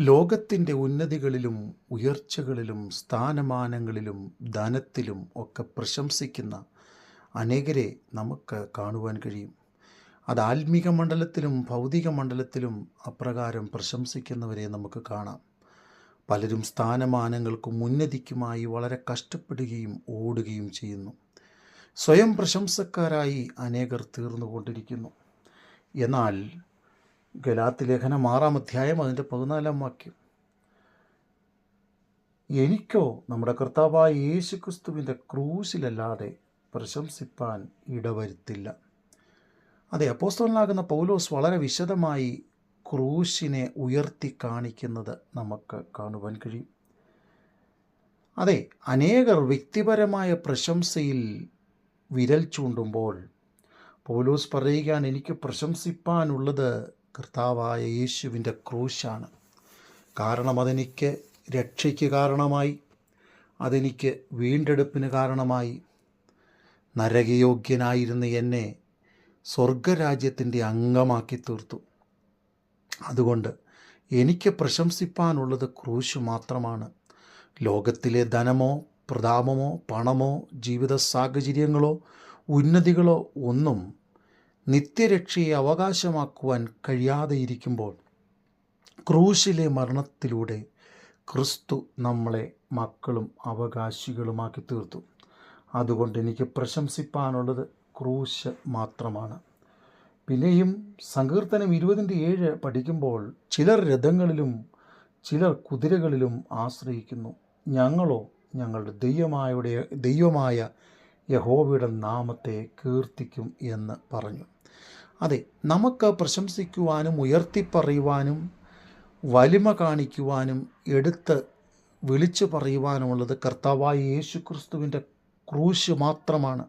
ലോകത്തിന്റെ ഉന്നതികളിലും ഉയർച്ചകളിലും സ്ഥാനമാനങ്ങളിലും ധനത്തിലും ഒക്കെ പ്രശംസിക്കുന്ന അനേകരെ നമുക്ക് കാണുവാൻ കഴിയും. അത് ആത്മീക മണ്ഡലത്തിലും ഭൗതിക മണ്ഡലത്തിലും അപ്രകാരം പ്രശംസിക്കുന്നവരെ നമുക്ക് കാണാം. പലരും സ്ഥാനമാനങ്ങൾക്കും ഉന്നതിക്കുമായി വളരെ കഷ്ടപ്പെടുകയും ഓടുകയും ചെയ്യുന്നു. സ്വയം പ്രശംസക്കാരായി അനേകർ തീർന്നുകൊണ്ടിരിക്കുന്നു. എന്നാൽ ഗലാത്തി ലേഖനം ആറാം അധ്യായം അതിന്റെ പതിനാലാം വാക്യം. എനിക്കോ നമ്മുടെ കർത്താവായ യേശു ക്രിസ്തുവിന്റെ ക്രൂശിലല്ലാതെ പ്രശംസിപ്പാൻ ഇടവരുത്തില്ല. അതെ അപ്പോസ്തലനാകുന്ന പൗലോസ് വളരെ വിശദമായി ക്രൂശിനെ ഉയർത്തി കാണിക്കുന്നത് നമുക്ക് കാണുവാൻ കഴിയും. അതെ അനേകർ വ്യക്തിപരമായ പ്രശംസയിൽ വിരൽ ചൂണ്ടുമ്പോൾ പൗലോസ് പറയുകയാണ് എനിക്ക് പ്രശംസിപ്പാനുള്ളത് കർത്താവായ യേശുവിന്റെ ക്രൂശാണ്. കാരണം അതെനിക്ക് രക്ഷയ്ക്ക് കാരണമായി അതെനിക്ക് വീണ്ടെടുപ്പിന് കാരണമായി. നരകയോഗ്യനായിരുന്ന എന്നെ സ്വർഗരാജ്യത്തിന്റെ അംഗമാക്കി തീർത്തു അതുകൊണ്ട് എനിക്ക് പ്രശംസിപ്പാനുള്ളത് ക്രൂശ് മാത്രമാണ്. ലോകത്തിലെ ധനമോ പ്രതാപമോ പണമോ ജീവിത സാഹചര്യങ്ങളോ ഉന്നതികളോ ഒന്നും നിത്യരക്ഷയെ അവകാശമാക്കുവാൻ കഴിയാതെ ഇരിക്കുമ്പോൾ ക്രൂശിലെ മരണത്തിലൂടെ ക്രിസ്തു നമ്മളെ മക്കളും അവകാശികളുമാക്കി തീർത്തു. അതുകൊണ്ട് എനിക്ക് പ്രശംസിപ്പാനുള്ളത് ക്രൂശ് മാത്രമാണ്. പിന്നെയും സങ്കീർത്തനം ഇരുപതിന്റെ ഏഴ് പഠിക്കുമ്പോൾ ചിലർ രഥങ്ങളിലും ചിലർ കുതിരകളിലും ആശ്രയിക്കുന്നു. ഞങ്ങളോ ഞങ്ങളുടെ ദൈവമായ ദൈവമായ യഹോവയുടെ നാമത്തെ കീർത്തിക്കും എന്ന് പറഞ്ഞു. അതെ നമുക്ക് പ്രശംസിക്കുവാനും ഉയർത്തിപ്പറയുവാനും വലിമ കാണിക്കുവാനും എടുത്ത് വിളിച്ചു പറയുവാനുമുള്ളത് കർത്താവായ യേശു ക്രിസ്തുവിന്റെ ക്രൂശ് മാത്രമാണ്.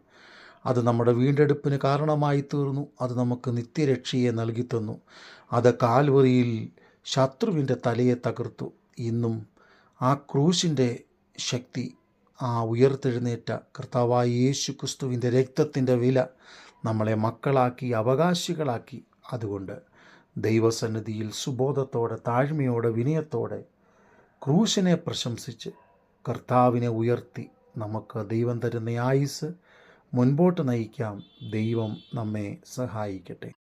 അത് നമ്മുടെ വീണ്ടെടുപ്പിന് കാരണമായി തീർന്നു. അത് നമുക്ക് നിത്യരക്ഷയെ നൽകി തന്നു. അത് കാൽവറിയിൽ ശത്രുവിന്റെ തലയെ തകർത്തു. ഇന്നും ആ ക്രൂശിന്റെ ശക്തി ആ ഉയർത്തെഴുന്നേറ്റ കർത്താവായ യേശു ക്രിസ്തുവിന്റെ രക്തത്തിന്റെ വില നമ്മളെ മക്കളാക്കി അവകാശികളാക്കി. അതുകൊണ്ട് ദൈവസന്നിധിയിൽ സുബോധത്തോടെ താഴ്മയോടെ വിനയത്തോടെ ക്രൂശിനെ പ്രശംസിച്ച് കർത്താവിനെ ഉയർത്തി നമുക്ക് ദൈവം തരുന്ന ആയുസ് മുൻപോട്ട് നയിക്കാം. ദൈവം നമ്മെ സഹായിക്കട്ടെ.